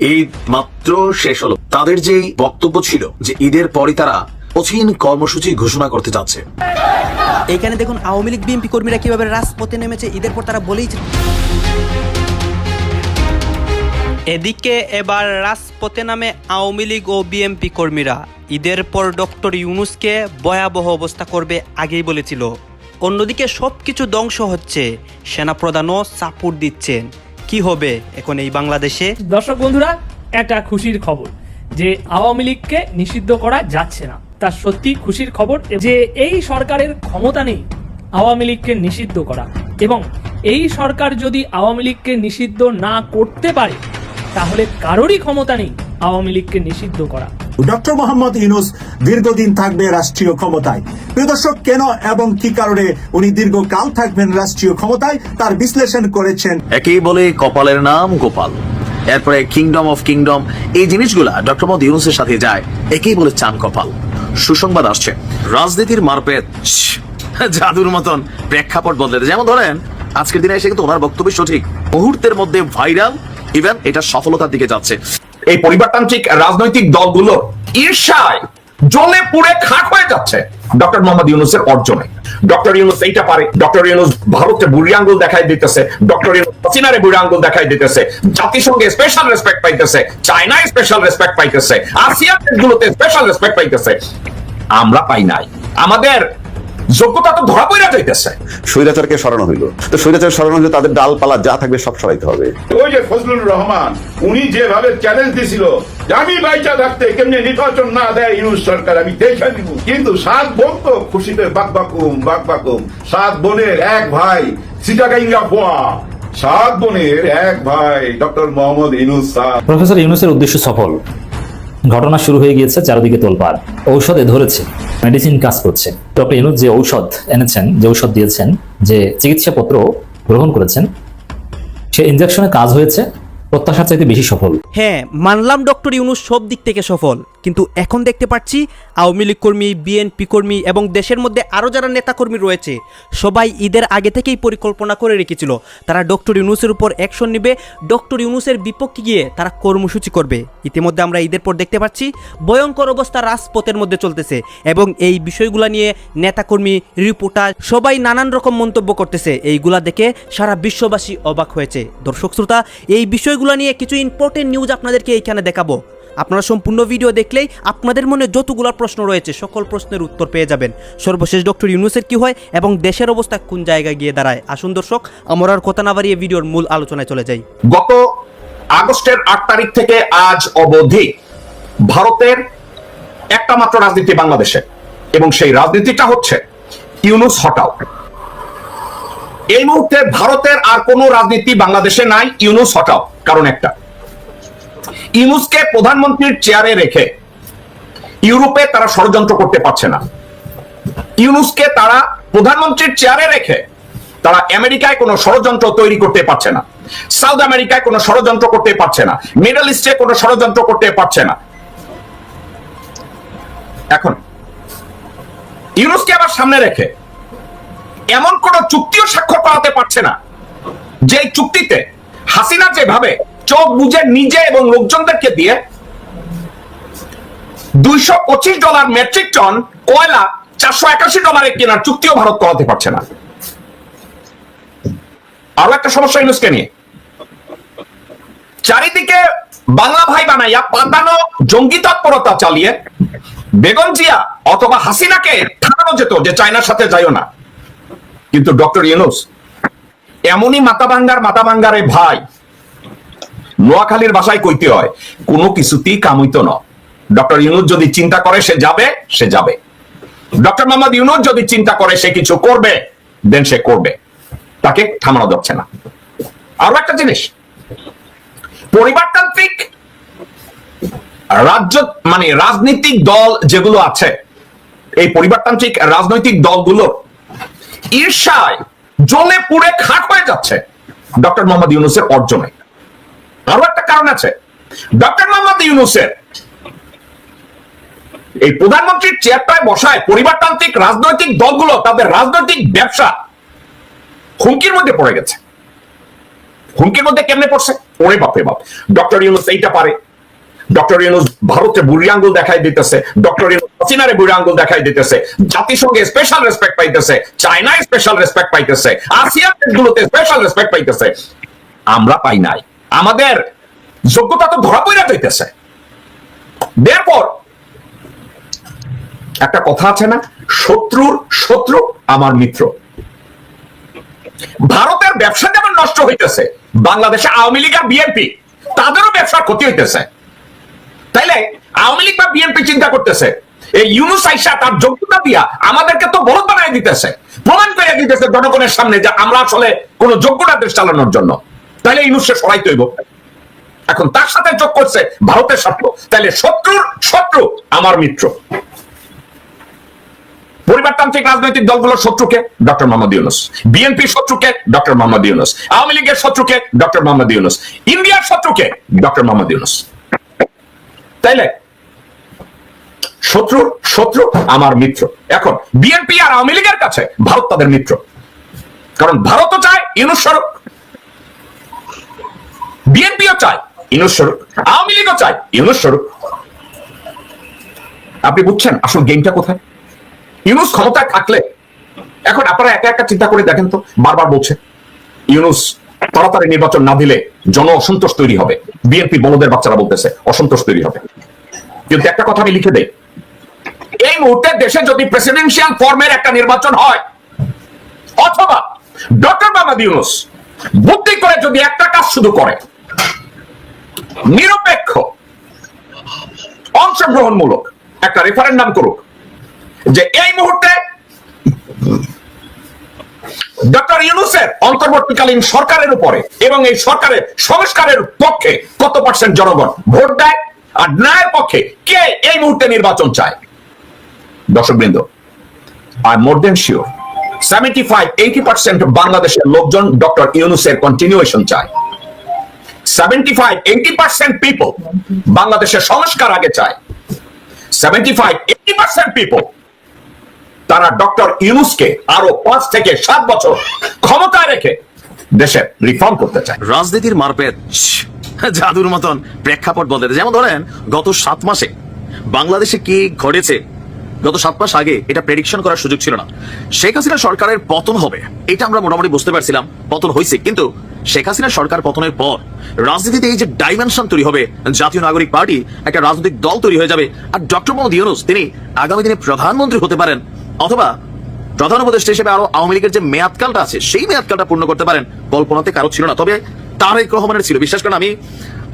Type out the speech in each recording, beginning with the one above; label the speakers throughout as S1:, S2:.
S1: ঈদ মাত্র শেষ হলো। তাদের যে বক্তব্য ছিল যে ঈদের পরই তারা কঠিন কর্মসূচি ঘোষণা করতে যাচ্ছে।
S2: এখানে দেখুন আওয়ামী লীগ বিএনপি কর্মীরা কীভাবে রাজপথে নেমেছে ঈদের পর তারা বলেই এদিকে এবার রাজপথে নামে আওয়ামী লীগ ও বিএনপি কর্মীরা। ঈদের পর ডক্টর ইউনুসকে ভয়াবহ অবস্থা করবে আগেই বলেছিল। অন্যদিকে সবকিছু ধ্বংস হচ্ছে। সেনাপ্রধানও সাপোর্ট দিচ্ছেন। কি হবে এখন এই বাংলাদেশে?
S3: দর্শক বন্ধুরা, একটা খুশির খবর, যে আওয়ামী লীগকে নিষিদ্ধ করা যাচ্ছে না। তার সত্যি খুশির খবর, যে এই সরকারের ক্ষমতা নেই আওয়ামী লীগকে নিষিদ্ধ করা। এবং এই সরকার যদি আওয়ামী লীগকে নিষিদ্ধ না করতে পারে, তাহলে কারোরই ক্ষমতা নেই আওয়ামী লীগকে নিষিদ্ধ করা।
S4: ডক্টর মোহাম্মদ ইউনুস দীর্ঘদিন থাকবে রাষ্ট্রীয় ক্ষমতায়। প্রিয় দর্শক, কেন এবং কি কারণে উনি দীর্ঘকাল থাকবেন রাষ্ট্রীয় ক্ষমতায়, তার বিশ্লেষণ করেছেন
S1: একেই বলে কপালের নাম গোপাল। এরপরে কিংডম অফ কিংডম এই জিনিসগুলা ডক্টর মোহাম্মদ ইউনুসের সাথে যায়, একেই বলে চান কপাল। সুসংবাদ আসছে। রাজনীতির মারপেট জাদুর মতন প্রেক্ষাপট বদলে যেমন ধরেন, আজকের দিনে এসে কিন্তু ওনার বক্তব্য সঠিক। মুহূর্তের মধ্যে ভাইরাল ইভেন এটা সফলতার দিকে যাচ্ছে।
S5: এই পরিবারতান্ত্রিক রাজনৈতিক দলগুলোর ঈর্ষায় জ্বলে পুড়ে খাক হয়ে যাচ্ছে। ডক্টর মোহাম্মদ ইউনুসের অর্জনে। ডক্টর ইউনুস এইটা পারে। ডক্টর ইউনুস ভারতকে বুড়ি আঙ্গুল দেখাই দিতেছে। ডক্টর ইউনুস হাসিনারে বুড়ি দেখাই দিতেছে। জাতিসংঘে স্পেশাল রেসপেক্ট পাইতেছে। চায়নায় স্পেশাল রেসপেক্ট পাইতেছে। আসিয়ান দেশগুলোতে স্পেশাল রেসপেক্ট পাইতেছে। আমরা পাই নাই। আমাদের যোগ্যতা তো ধরা পড়া যাইতেছে।
S6: স্বৈরাচারকে সরানো হইল। তো স্বৈরাচার সরানো হলে তাদের ডালপালা যা থাকবে সব সরাইতে হবে।
S7: ওই যে ফজলুর রহমান উনি যেভাবে চ্যালেঞ্জ দিছিল আমি বাইচা থাকতে কেমনি নির্বাচন না দেয় ইউনুস সরকার আমি দেখে নিব। কিন্তু সাত বোন তো খুশিতে বাকবাকুম বাকবাকুম সাত বোনের এক ভাই সিটাগাইঙ্গা পোয়া সাত বোনের এক ভাই ডক্টর মোহাম্মদ ইউনুস সাহ
S8: প্রফেসর ইউনুসের উদ্দেশ্য সফল। ঘটনা শুরু হয়ে গিয়েছে চারদিকে তোলপাড়। ঔষধে ধরেছে। মেডিসিন কাজ করছে। ডক্টর ইউনুস যে ঔষধ এনেছেন, যে ঔষধ দিয়েছেন, যে চিকিৎসাপত্র গ্রহণ করেছেন, সে ইনজেকশনে কাজ হয়েছে। প্রত্যাশার চাইতে বেশি সফল।
S2: হ্যাঁ মানলাম ডক্টর ইউনুস সব দিক থেকে সফল, কিন্তু এখন দেখতে পাচ্ছি আওয়ামী লীগ কর্মী, বিএনপি কর্মী এবং দেশের মধ্যে আরও যারা নেতাকর্মী রয়েছে, সবাই ঈদের আগে থেকেই পরিকল্পনা করে রেখেছিল। তারা ডক্টর ইউনুসের উপর অ্যাকশন নেবে, ডক্টর ইউনুসের বিপক্ষে গিয়ে তারা কর্মসূচি করবে। ইতিমধ্যে আমরা ঈদের পর দেখতে পাচ্ছি ভয়ঙ্কর অবস্থা রাজপথের মধ্যে চলতেছে এবং এই বিষয়গুলো নিয়ে নেতাকর্মী রিপোর্টার সবাই নানান রকম মন্তব্য করতেছে। এইগুলা দেখে সারা বিশ্ববাসী অবাক হয়েছে। দর্শক শ্রোতা, এই বিষয়গুলো নিয়ে কিছু ইম্পর্টেন্ট নিউজ আপনাদেরকে এইখানে দেখাবো। আপনারা সম্পূর্ণ ভিডিও দেখলেই আপনাদের মনে যতগুলো প্রশ্ন রয়েছে, সকল প্রশ্নের উত্তর পেয়ে যাবেন। সর্বশেষ ডক্টর ইউনুসের কি হয় এবং দেশের অবস্থা কোন জায়গায় গিয়ে দাঁড়ায়? আসুন দর্শক, আমরা আর কথা না বাড়িয়ে ভিডিওর মূল আলোচনায় চলে যাই।
S5: গত আগস্টের আট তারিখ থেকে আজ অবধি ভারতের একটা মাত্র রাজনীতি বাংলাদেশে এবং সেই রাজনীতিটা হচ্ছে ইউনুস হটাও। এই মুহূর্তে ভারতের আর কোনো রাজনীতি বাংলাদেশে নাই, ইউনুস হটাও। কারণ একটা। ইউনুসকে প্রধানমন্ত্রীর চেয়ারে রেখে ইউরোপে তারা ষড়যন্ত্র করতে পারছে না। ইউনুসকে তারা প্রধানমন্ত্রীর চেয়ারে রেখে তারা আমেরিকায় কোনো ষড়যন্ত্র তৈরি করতে পারছে না। সাউথ আমেরিকায় কোনো ষড়যন্ত্র করতে পারছে না। মিডল ইস্টে কোনো ষড়যন্ত্র করতে পারছে না। এখন ইউনুসকে আবার সামনে রেখে এমন কোন চুক্তিও স্বাক্ষর করাতে পারছে না যে চুক্তিতে হাসিনা যেভাবে চোখ বুঝে নিজে এবং লোকজনদেরকে দিয়ে দুইশো পঁচিশ ডলার মেট্রিক টন কয়লা চারশো একাশি ডলারে কেনার চুক্তিও ভারত করাতে পারছে না। আরও একটা সমস্যা ইউনুসকে নিয়ে। চারিদিকে বাংলা ভাই বানাইয়া পাতানো জঙ্গি তৎপরতা চালিয়ে বেগম জিয়া অথবা হাসিনাকে ঠাকানো যেত যে চায়নার সাথে যাইও না। কিন্তু ডক্টর ইউনুস এমনই মাথা ভাঙ্গার মাথা ভাঙ্গারে ভাই। নোয়াখালীর ভাষায় কইতে হয়, কোনো কিছুতেই কামিত ন ডক্টর ইউনুস যদি চিন্তা করে, সে যাবে সে যাবে। ডক্টর মোহাম্মদ ইউনুস যদি চিন্তা করে, সে কিছু করবে দেন সে করবে। তাকে থামানো যাচ্ছে না। আরও একটা জিনিস, পরিবারতান্ত্রিক রাজ্য মানে রাজনৈতিক দল যেগুলো আছে, এই পরিবারতান্ত্রিক রাজনৈতিক দলগুলো ঈর্ষায় জ্বলে পুড়ে খাক হয়ে যাচ্ছে। ডক্টর মোহাম্মদ ইউনুসের অর্জনে। আরও একটা কারণ আছে। ডক্টর মোহাম্মদ ইউনুসের এই প্রধানমন্ত্রীর চেয়ারটায় বসায় পরিবারতান্ত্রিক রাজনৈতিক দলগুলো, তাদের রাজনৈতিক ব্যবসা হুমকির মধ্যে পড়ে গেছে। হুমকির মধ্যে কেমনে পড়ছে? ওরে বাপরে বাপ। ডক্টর ইউনুস এইটা পারে। ডক্টর ইউনুস ভারতে বুড়ি আঙ্গুল দেখাই দিতেছে। ডক্টর ইউনুস হাসিনারে বুড়ি আঙ্গুল দেখাই দিতেছে। জাতিসংঘে স্পেশাল রেসপেক্ট পাইতেছে। চায়নায় স্পেশাল রেসপেক্ট পাইতেছে। আসিয়ান দেশগুলোতে স্পেশাল রেসপেক্ট পাইতেছে। আমরা পাই নাই। আমাদের যোগ্যতা তো ধরা পড়ে যাইতেছে। দেরপর একটা কথা আছে না? শত্রুর শত্রু আমার মিত্র। ভারতের ব্যবসা যেমন নষ্ট হইতেছে, বাংলাদেশে আওয়ামী লীগ আর বিএনপি, তাদেরও ব্যবসার ক্ষতি হইতেছে। তাইলে আওয়ামী লীগ বা বিএনপি চিন্তা করতেছে এই ইউনুস আইসা তার যোগ্যতা দিয়া আমাদেরকে তো বড় বানাই দিতেছে। প্রমাণ করে দিতেছে জনগণের সামনে যে আমরা আসলে কোন যোগ্যতা দেশ চালানোর জন্য। তাইলে ইউনুসে সরাই তৈব এখন তার সাথে যোগ করছে ভারতের স্বার্থ তাইলে শত্রুর শত্রু আমার মিত্র। পরিবারতান্ত্রিক রাজনৈতিক দলগুলোর শত্রুকে ডক্টর মোহাম্মদ ইউনুস। বিএনপির শত্রুকে ডক্টর মোহাম্মদ ইউনুস। আওয়ামী লীগের শত্রুকে ডক্টর মোহাম্মদ ইউনুস। ইন্ডিয়ার শত্রুকে ডক্টর মোহাম্মদ ইউনুস। তাইলে শত্রু শত্রু আমার মিত্র। এখন বিএনপি আর আওয়ামী লীগের কাছে ভারত তাদের মিত্র। কারণ ভারতও চায় ইউনুস স্বরূপ। বিএনপিও চায় ইউনুস স্বরূপ। আওয়ামী লীগও চায় ইউনুস স্বরূপ। আপনি বুঝছেন আসল গেমটা কোথায়? ইউনুস ক্ষমতায় থাকলে, এখন আপনারা একা একা চিন্তা করে দেখেন তো, বারবার বলছে ইউনুস তাড়াতাড়ি নির্বাচন না দিলে জন অসন্তোষ তৈরি হবে। বিএনপি বড়দের বাচ্চারা বলতেছে, অসন্তোষ তৈরি হবে। কিন্তু একটা কথা আমি লিখে দেই এই মুহূর্তে দেশে যদি প্রেসিডেন্সিয়াল ফর্মের একটা নির্বাচন হয়, অথবা ডক্টর মোহাম্মদ ইউনুস বুদ্ধি করে যদি একটা কাজ শুধু করে, নিরপেক্ষ, অংশগ্রহণমূলক একটা রেফারেন্ডাম করুক, যে এই মুহূর্তে ডক্টর ইউনুসের অন্তর্বর্তীকালীন সরকারের উপরে এবং এই সরকারের সংস্কারের পক্ষে কত পার্সেন্ট জনগণ ভোট দেয় আর ন্যায়ের পক্ষে কে এই মুহূর্তে নির্বাচন চায়? দর্শকবৃন্দ I more than sure seventy five eighty percent বাংলাদেশের লোকজন ডক্টর ইউনুসের কন্টিনিউয়েশন চায়। Seventy five eighty percent people বাংলাদেশের সংস্কার আগে চায়। Seventy five eighty percent people তারা ডক্টর ইউনুসকে আরও পাঁচ থেকে সাত বছর ক্ষমতায় রেখে দেশে রিফর্ম করতে চায়।
S1: রাজনীতির মারপেট, জাদুর মতন প্রেক্ষাপট বলতে যেমন ধরেন, গত সাত মাসে বাংলাদেশে কি ঘটেছে? গত সাত মাস আগে এটা প্রেডিকশন করার সুযোগ ছিল না। শেখ হাসিনা সরকারের পতন হবে, এটা আমরা মোটামুটি বুঝতে পারছিলাম, পতন হয়েছে। কিন্তু শেখ হাসিনা সরকার পতনের পর রাজনীতিতে এই যে ডাইমেনশন তৈরি হবে, জাতীয় নাগরিক পার্টি, একটা রাজনৈতিক দল তৈরি হয়ে যাবে, আর ডক্টর মোহাম্মদ ইউনুস, তিনি আগামী দিনে প্রধানমন্ত্রী হতে পারেন, অথবা প্রধান উপদেষ্টা হিসেবে আরও আওয়ামী লীগের যে মেয়াদকালটা আছে, সেই মেয়াদকালটা পূর্ণ করতে পারেন, কল্পনাতে কারও ছিল না। তবে তারেক রহমানের ছিল, বিশ্বাস করেন আমি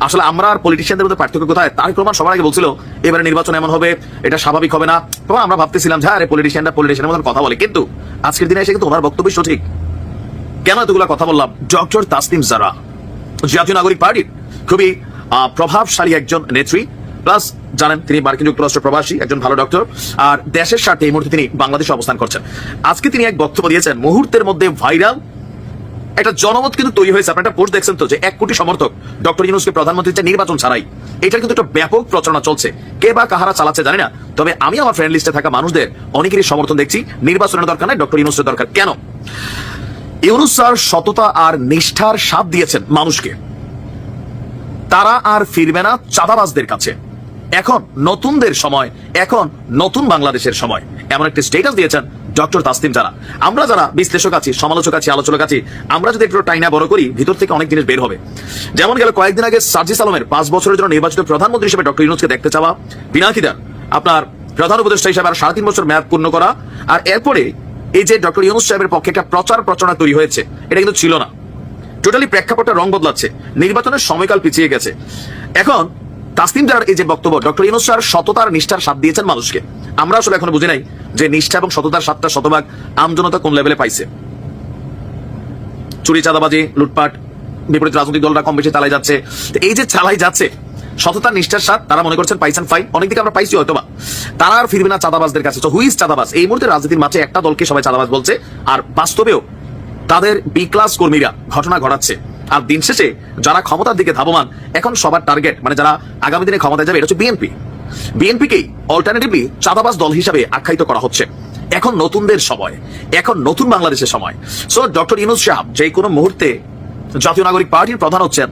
S1: আসলে আমরা আর পলিটিশিয়ানদের মধ্যে পার্থক্য কোথায়? তারেক রহমান সবার আগে বলছিল, এবারে নির্বাচন এমন হবে, এটা স্বাভাবিক হবে না। তো আমরা ভাবতেছিলাম যে আরে পলিটিশিয়ানরা পলিটিশিয়ানের মতন কথা বলে। কিন্তু আজকের দিনে এসে কিন্তু ওনার বক্তব্য সঠিক। কেন এতগুলো কথা বললাম? ডক্টর তাসনিম জারা, জাতীয় নাগরিক পার্টির খুবই প্রভাবশালী একজন নেত্রী। প্লাস জানেন, তিনি মার্কিন যুক্তরাষ্ট্র প্রবাসী, একজন ভালো ডক্টর। আর দেশের স্বার্থে এই মুহূর্তে তিনি বাংলাদেশে অবস্থান করছেন। আজকে তিনি এক বক্তব্য দিয়েছেন, মুহূর্তের মধ্যে ভাইরাল একটা জনমত কিন্তু তৈরি হয়েছে। আপনার একটা পোস্ট দেখছেন তো যে এক কোটি সমর্থক ডক্টর ইউনুসকে প্রধানমন্ত্রী চায় নির্বাচন ছাড়াই। এটার কিন্তু একটা ব্যাপক প্রচারণা চলছে। কে বা কাহারা চালাচ্ছে জানি না। তবে আমি আমার ফ্রেন্ড লিস্টে থাকা মানুষদের অনেকেরই সমর্থন দেখছি। নির্বাচনের দরকার নাই, ডক্টর ইউনুসের দরকার। কেন? ইউনুস স্যার সততা আর নিষ্ঠার সাপ দিয়েছেন মানুষকে। তারা আর ফিরবে না চাঁদাবাজদের কাছে। এখন নতুনদের সময়, এখন নতুন বাংলাদেশের সময়। এমন একটি স্টেটাস দিয়েছেন ডক্টর তাসলিম যারা আমরা যারা বিশ্লেষক আছি, সমালোচক আছি, আলোচক আছি, আমরা যদি একটু টাইনা বড় করি, ভিতর থেকে অনেক জিনিস বের হবে। যেমন গেল কয়েকদিন আগে সার্জিস আলমের পাঁচ বছরের জন্য নির্বাচিত প্রধানমন্ত্রী হিসেবে ডক্টর ইউনুসকে দেখতে চাওয়া বিনাকিদার আপনার প্রধান উপদেষ্টা হিসেবে আর সাড়ে তিন বছর মেয়াদ পূর্ণ করা, আর এরপরে এই যে ডক্টর ইউনুস সাহেবের পক্ষে একটা প্রচার প্রচারণা তৈরি হয়েছে, এটা কিন্তু ছিল না। টোটালি প্রেক্ষাপটটা রং বদলাচ্ছে, নির্বাচনের সময়কাল পিছিয়ে গেছে। এখন তাসনিম এই যে বক্তব্য, ডক্টর ইউনুস স্যার সততার নিষ্ঠার সাথ দিয়েছেন মানুষকে। আমরা আসলে এখনও বুঝি নাই যে নিষ্ঠা এবং সততার সাতটা শতভাগ আমজনতা কোন লেভেলে পাইছে। চুরি, চাঁদাবাজি, লুটপাট, বিপরীত রাজনৈতিক দলরা কম বেশি চালাই যাচ্ছে। এই যে চালাই যাচ্ছে, সততার নিষ্ঠার সাথ তারা মনে করছেন পাইছেন ফাইন অনেকদিকে আমরা পাইছি হয়তোবা। তারা আর ফিরবে না চাঁদাবাজদের কাছে। তো হুইজ চাঁদাবাজ? এই মুহূর্তে রাজনীতির মাঝে একটা দলকে সবাই চাঁদাবাজ বলছে। আর বাস্তবেও তাদের বি ক্লাস কর্মীরা ঘটনা ঘটাচ্ছে। আর দিন শেষে যারা ক্ষমতার দিকে ধাবমান, এখন সবার টার্গেট মানে যারা আগামী দিনে ক্ষমতায় যাবে, এটা হচ্ছে বিএনপি বিএনপিকেই অল্টারনেটিভলি চাঁদাবাজ দল হিসাবে আখ্যায়িত করা হচ্ছে। এখন নতুনদের সময়, এখন নতুন বাংলাদেশের সময়। সো ডক্টর ইনুস সাহেব যে কোনো মুহূর্তে জাতীয় নাগরিক পার্টির প্রধান হচ্ছেন,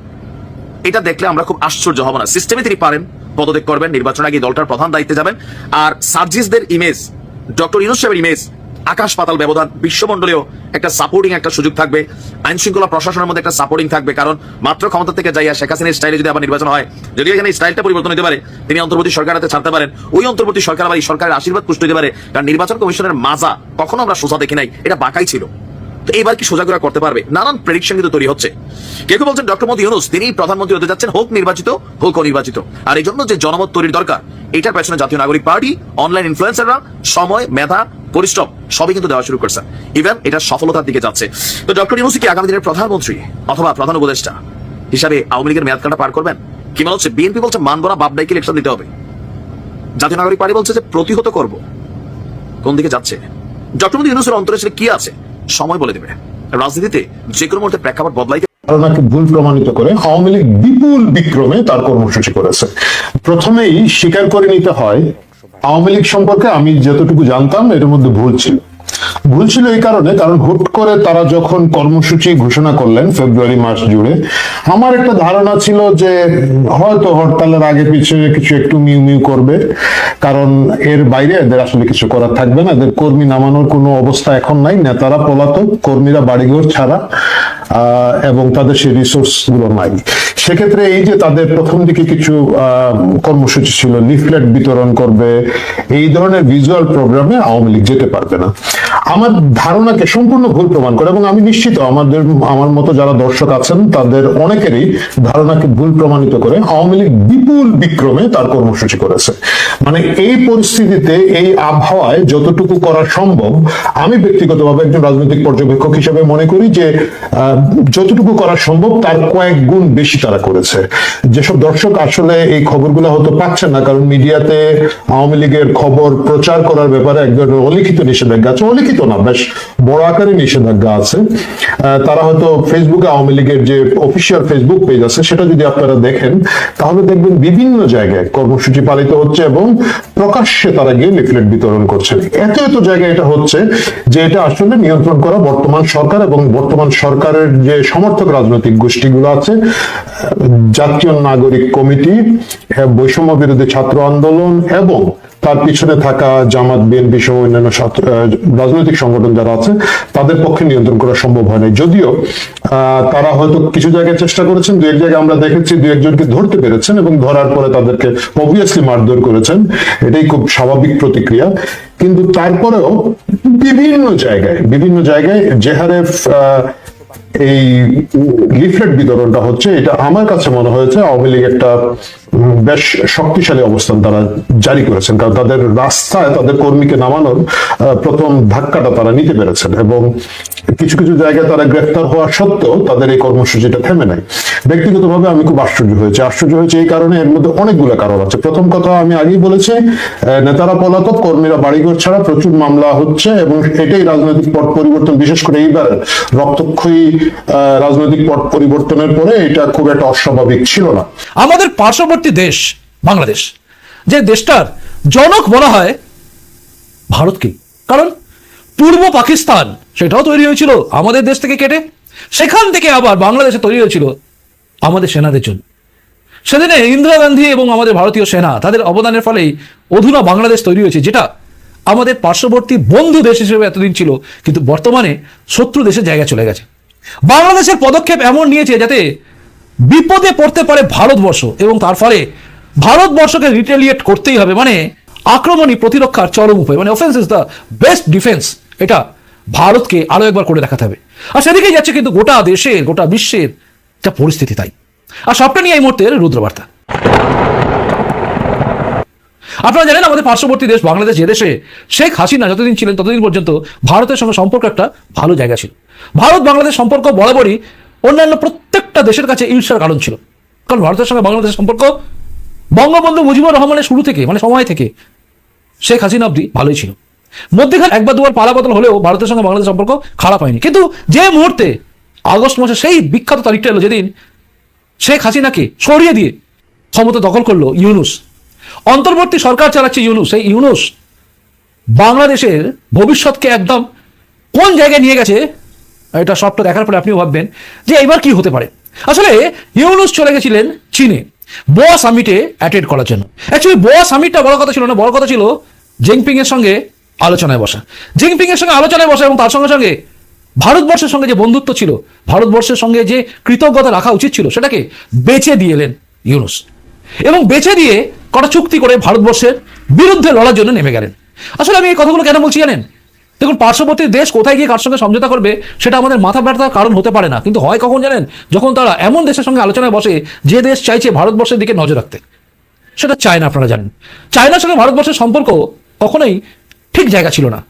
S1: এটা দেখলে আমরা খুব আশ্চর্য হব না। সিস্টেমে তিনি পারেন, পদত্যাগ করবেন নির্বাচন আগে দলটার প্রধান দায়িত্বে যাবেন। আর সার্জিসদের ইমেজ ডক্টর ইউনুস সাহেবের ইমেজ আকাশ পাতাল ব্যবধান বিশ্বমন্ডলেও একটা সাপোর্টিং একটা সুযোগ থাকবে। আইন শৃঙ্খলা প্রশাসনের মধ্যে একটা সাপোর্টিং থাকবে, কারণ মাত্র ক্ষমতা থেকে যাইয়া শেখ হাসিনার স্টাইলে যদি আবার নির্বাচন হয় যদি এখানে স্টাইলটা পরিবর্তন হতে পারে, তিনি অন্তর্বর্তী সরকার হাতে ছাড়তে পারেন, ওই অন্তর্বর্তী সরকার আবার এই সরকারের আশীর্বাদ পুষ্ট হতে পারে, কারণ নির্বাচন কমিশনের মাজা কখনো আমরা সোজা দেখি নাই, এটা বাঁকাই ছিল। তো এবার কি সোজা করে করতে পারবে? নানান প্রেডিকশন কিন্তু তৈরি হচ্ছে। কেউ বলছেন? ডক্টর মোদী, ইউনুস, তিনি প্রধানমন্ত্রী হতে যাচ্ছেন, হোক নির্বাচিত, হোক অনির্বাচিত। আর এই জন্য যে জনমত তৈরির দরকার, এটার পেছনে জাতীয় নাগরিক পার্টি অনলাইন ইনফ্লুয়েন্সাররা সময়, মেধা, পরিশ্রম, সবই কিন্তু দেওয়া শুরু করছে। ইভেন এটা সফলতার দিকে যাচ্ছে। তো ডক্টর ইউনুস কি আগামী দিনের প্রধানমন্ত্রী অথবা প্রধান উপদেষ্টা হিসাবে আওয়ামী লীগের মেয়াদকালটা পার করবেন? কি মনে হচ্ছে? বিএনপি বলছে মানব না বাপডাইকে ইলেকশন দিতে হবে। জাতীয় নাগরিক পার্টি বলছে যে প্রতিহত করব। কোন দিকে যাচ্ছে? ডক্টর মোদী, ইউনুসের অন্তরে কি আছে? সময় বলে দেবে। রাজনীতিতে যে কোনো মুহূর্তে প্রেক্ষাপট বদলাইতে
S9: ধারণাকে ভুল প্রমাণিত করে আওয়ামী লীগ বিপুল বিক্রমে তার কর্মসূচি করেছে। প্রথমেই স্বীকার করে নিতে হয়, আওয়ামী লীগ সম্পর্কে আমি যতটুকু জানতাম এর মধ্যে ভুল ছিল। ভুল ছিল এই কারণে, কারণ হুট করে তারা যখন কর্মসূচি ঘোষণা করলেন ফেব্রুয়ারি মাস জুড়ে, আমার একটা ধারণা ছিল যে হয়তো হরতালের আগে পিছিয়ে কিছু একটু মিউ মিউ করবে, কারণ এর বাইরে এদের আসলে কিছু করার থাকবে না। এদের কর্মী নামানোর কোনো অবস্থা এখন নাই। নেতারা পলাতক, কর্মীরা বাড়িঘর ছাড়া এবং তাদের সেই রিসোর্সগুলো নাই। সেক্ষেত্রে এই যে তাদের প্রথম দিকে কিছু কর্মসূচি ছিল লিফলেট বিতরণ করবে, এই ধরনের ভিজুয়াল প্রোগ্রামে আওয়ামী লীগ যেতে পারবে না। আমার ধারণাকে সম্পূর্ণ ভুল প্রমাণ করে এবং আমি নিশ্চিত আমাদের, আমার মতো যারা দর্শক আছেন, তাদের অনেকেরই ধারণাকে ভুল প্রমাণিত করে আওয়ামী লীগ বিপুল বিক্রমে তার কর্মসূচি করেছে। মানে এই পরিস্থিতিতে, এই আবহাওয়ায় যতটুকু করা সম্ভব, আমি ব্যক্তিগতভাবে একজন রাজনৈতিক পর্যবেক্ষক হিসেবে মনে করি যে যতটুকু করা সম্ভব, তার কয়েক গুণ বেশি তারা করেছে। যেসব দর্শক আসলে এই খবরগুলো হয়তো পাচ্ছেন না, কারণ মিডিয়াতে আওয়ামী লীগের খবর প্রচার করার ব্যাপারে এক ধরনের অলিখিত নিষেধাজ্ঞা আছে। অলিখিত না বেশ বড় আকারে নিষেধাজ্ঞা আছে। তারা হয়তো ফেসবুকে আওয়ামী লীগের যে অফিসিয়াল ফেসবুক পেজ আছে সেটা যদি আপনারা দেখেন তাহলে দেখবেন বিভিন্ন জায়গায় কর্মসূচি পালিত হচ্ছে এবং প্রকাশ্যে তারা গিয়ে লিফলেট বিতরণ করছে। এত এত জায়গায় এটা হচ্ছে যে এটা আসলে নিয়ন্ত্রণ করা বর্তমান সরকার এবং বর্তমান সরকারের যে সমর্থক রাজনৈতিক গোষ্ঠীগুলো আছে জাতীয় নাগরিক কমিটি হ্যাঁ, বৈষম্য বিরোধী ছাত্র আন্দোলন এবং তার পিছনে থাকা জামাত বিএনপি সহ অন্যান্য রাজনৈতিক সংগঠন যারা আছে তাদের পক্ষে নিয়ন্ত্রণ করা সম্ভব হয় নাই। যদিও তারা হয়তো কিছু জায়গায় চেষ্টা করেছেন দু এক জায়গায় আমরা দেখেছি দু একজনকে ধরতে পেরেছেন এবং ধরার পরে তাদেরকে অবভিয়াসলি মারধর করেছেন। এটাই খুব স্বাভাবিক প্রতিক্রিয়া। কিন্তু তারপরেও বিভিন্ন জায়গায় বিভিন্ন জায়গায় যে হারে আহ, এই লিফলেট বিতরণটা হচ্ছে, এটা আমার কাছে মনে হয়েছে আওয়ামী লীগ একটা বেশ শক্তিশালী অবস্থান তারা জারি করেছেন। কারণ তাদের রাস্তায় তাদের কর্মীকে নামানোর প্রথম ধাক্কাটা তারা নিতে পেরেছেন এবং কিছু কিছু জায়গায় তারা গ্রেফতার হওয়া সত্ত্বেও তাদের এই কর্মসূচিটা থেমে নাই। ব্যক্তিগতভাবে আমি খুব আশ্চর্য হয়েছে। আশ্চর্য হয়েছে এই কারণে এর মধ্যে অনেকগুলো কারণ আছে। প্রথম কথা আমি আগেই বলেছি নেতারা পলাতক, কর্মীরা বাড়িঘর ছাড়া প্রচুর মামলা হচ্ছে এবং এটাই রাজনৈতিক পট পরিবর্তন। বিশেষ করে এইবার রক্তক্ষয়ী রাজনৈতিক পট পরিবর্তনের পরে এটা খুব একটা অস্বাভাবিক ছিল না।
S10: আমাদের পার্শ্ববর্তী দেশ, বাংলাদেশ, যে দেশটার জনক বলা হয় ভারতকে কারণ পূর্ব পাকিস্তান, সেটাও তৈরি হয়েছিল আমাদের দেশ থেকে কেটে, সেখান থেকে আবার বাংলাদেশে তৈরি হয়েছিল আমাদের সেনাদের জন্য। সেদিনে ইন্দিরা গান্ধী এবং আমাদের ভারতীয় সেনা, তাদের অবদানের ফলেই অধুনা বাংলাদেশ তৈরি হয়েছে, যেটা আমাদের পার্শ্ববর্তী বন্ধু দেশ হিসেবে এতদিন ছিল, কিন্তু বর্তমানে শত্রু দেশের জায়গা চলে গেছে। বাংলাদেশের পদক্ষেপ এমন নিয়েছে যাতে বিপদে পড়তে পারে ভারতবর্ষ এবং তার ফলে ভারতবর্ষকে রিটেলিয়েট করতেই হবে। মানে আক্রমণই প্রতিরক্ষার চরম উপায়। মানে offence is the best defence এটা ভারতকে আরও একবার করে দেখাতে হবে। আর সেদিকেই যাচ্ছে কিন্তু গোটা দেশের গোটা বিশ্বের যা পরিস্থিতি তাই। আর সবটা নিয়ে এই মুহূর্তের রুদ্রবার্তা। আপনারা জানেন আমাদের পার্শ্ববর্তী দেশ বাংলাদেশ যে দেশে শেখ হাসিনা যতদিন ছিলেন ততদিন পর্যন্ত ভারতের সঙ্গে সম্পর্ক একটা ভালো জায়গা ছিল। ভারত বাংলাদেশ সম্পর্ক বরাবরই অন্যান্য প্রত্যেকটা দেশের কাছে ঈর্ষার কারণ ছিল। কারণ ভারতের সঙ্গে বাংলাদেশের সম্পর্ক বঙ্গবন্ধু মুজিবুর রহমানের শুরু থেকে মানে সময় থেকে শেখ হাসিনা অব্দি ভালোই ছিল। মধ্যেখানে একবার দুবার পালাবদল হলেও ভারতের সঙ্গে বাংলাদেশ সম্পর্ক খারাপ হয়নি। কিন্তু যে মুহূর্তে আগস্ট মাসে সেই বিখ্যাত তারিখটা এলো, যেদিন শেখ হাসিনাকে সরিয়ে দিয়ে ক্ষমতা দখল করল ইউনুস অন্তর্বর্তী সরকার চালাচ্ছে ইউনুস, এই ইউনুস বাংলাদেশের ভবিষ্যৎকে একদম কোন জায়গায় নিয়ে গেছে, এটা সবটা দেখার পরে আপনিও ভাববেন যে এবার কি হতে পারে। আসলে ইউনুস চলে গেছিলেন চীনে, বোয়া সামিটে অ্যাটেন্ড করার জন্য। অ্যাকচুয়ালি বোয়া সামিটটা বড় কথা ছিল না, বড় কথা ছিল জিনপিং এর সঙ্গে আলোচনায় বসা। জিনপিং এর সঙ্গে আলোচনায় বসা এবং তার সঙ্গে সঙ্গে ভারতবর্ষের সঙ্গে যে বন্ধুত্ব ছিল, ভারতবর্ষের সঙ্গে যে কৃতজ্ঞতা রাখা উচিত ছিল, সেটাকে বেচে দিয়ে এলেন ইউনুস। এবং বেছে দিয়ে কটা চুক্তি করে ভারতবর্ষের বিরুদ্ধে লড়ার জন্য নেমে গেলেন। আসলে আমি এই কথাগুলো কেন বলছি জানেন? দেখুন, পার্শ্ববর্তী দেশ কোথায় গিয়ে কার সঙ্গে সমঝোতা করবে সেটা আমাদের মাথা ব্যথার কারণ হতে পারে না। কিন্তু হয় কখন জানেন? যখন তারা এমন দেশের সঙ্গে আলোচনায় বসে যে দেশ চাইছে ভারতবর্ষের দিকে নজর রাখতে। সেটা চায়না, আপনারা জানেন। চায়নার সঙ্গে ভারতবর্ষের সম্পর্ক কখনোই ঠিক জায়গা ছিল না।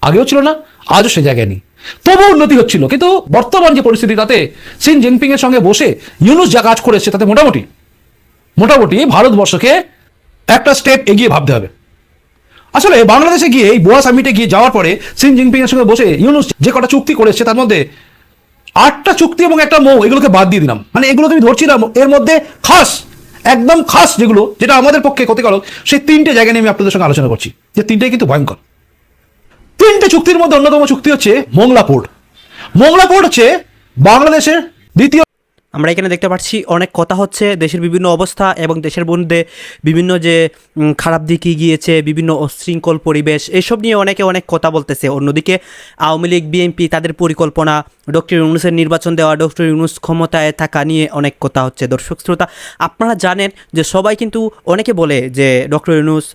S10: আগেও ছিল না, আজও সে জায়গায় নেই। তবু উন্নতি হচ্ছিল। কিন্তু বর্তমান যে পরিস্থিতি, তাতে সিন জিনপিং এর সঙ্গে বসে ইউনুস যা কাজ করেছে, তাতে মোটামুটি মোটামুটি ভারতবর্ষকে একটা স্টেপ এগিয়ে ভাবতে হবে। আসলে বাংলাদেশে গিয়ে এই বোয়া সামিটে গিয়ে যাওয়ার পরে সিন জিনপিং এর সঙ্গে বসে ইউনুস যে কটা চুক্তি করেছে, তার মধ্যে আটটা চুক্তি এবং একটা মৌ, এগুলোকে বাদ দিয়ে দিলাম। মানে এগুলো তুমি ধরছি না, এর মধ্যে খাস, একদম খাস যেগুলো, যেটা আমাদের পক্ষে ক্ষতিকারক, সেই তিনটে জায়গা নিয়ে আমি আপনাদের সঙ্গে আলোচনা করছি। যে তিনটেই কিন্তু ভয়ঙ্কর। তিনটে চুক্তির মধ্যে অন্যতম চুক্তি হচ্ছে মোংলা পোর্ট মোংলা পোর্ট হচ্ছে বাংলাদেশের দ্বিতীয়
S2: আমরা এখানে দেখতে পাচ্ছি অনেক কথা হচ্ছে, দেশের বিভিন্ন অবস্থা এবং দেশের মধ্যে বিভিন্ন যে খারাপ দিকে গিয়েছে বিভিন্ন অশৃঙ্খল পরিবেশ, এসব নিয়ে অনেকে অনেক কথা বলতেছে। অন্যদিকে আওয়ামী লীগ, বিএনপি তাদের পরিকল্পনা, ডক্টর ইউনুসের নির্বাচন দেওয়া, ডক্টর ইউনুস ক্ষমতায় থাকা নিয়ে অনেক কথা হচ্ছে। দর্শক শ্রোতা, আপনারা জানেন যে সবাই কিন্তু অনেকে বলে যে ডক্টর ইউনুস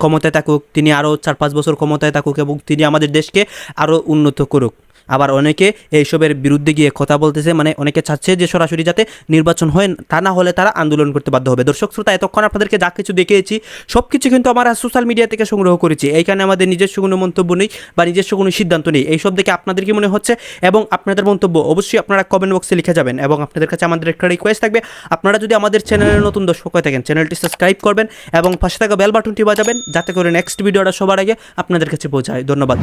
S2: ক্ষমতায় থাকুক, তিনি আরও চার পাঁচ বছর ক্ষমতায় থাকুক এবং তিনি আমাদের দেশকে আরও উন্নত করুক। আবার অনেকে এইসবের বিরুদ্ধে গিয়ে কথা বলতেছে মানে অনেকে চাচ্ছে যে সরাসরি যাতে নির্বাচন হয়, তা না হলে তারা আন্দোলন করতে বাধ্য হবে। দর্শক শ্রোতা, এতক্ষণ আপনাদেরকে যা কিছু দেখিয়েছি সব কিছু কিন্তু আমরা সোশ্যাল মিডিয়া থেকে সংগ্রহ করেছি। এইখানে আমাদের নিজস্ব কোনো মন্তব্য নেই বা নিজস্ব কোনো সিদ্ধান্ত নেই। এইসব দেখে আপনাদের কি মনে হচ্ছে? এবং আপনাদের মন্তব্য অবশ্যই আপনারা কমেন্ট বক্সে লিখে যাবেন এবং আপনাদের কাছে আমাদের একটা রিকোয়েস্ট থাকবে। আপনারা যদি আমাদের চ্যানেলের নতুন দর্শক হয়ে থাকেন, চ্যানেলটি সাবস্ক্রাইব করবেন এবং পাশে থাকা বেল বাটনটি বাজাবেন, যাতে করে নেক্সট ভিডিওটা সবার আগে আপনাদের কাছে পৌঁছায়। ধন্যবাদ।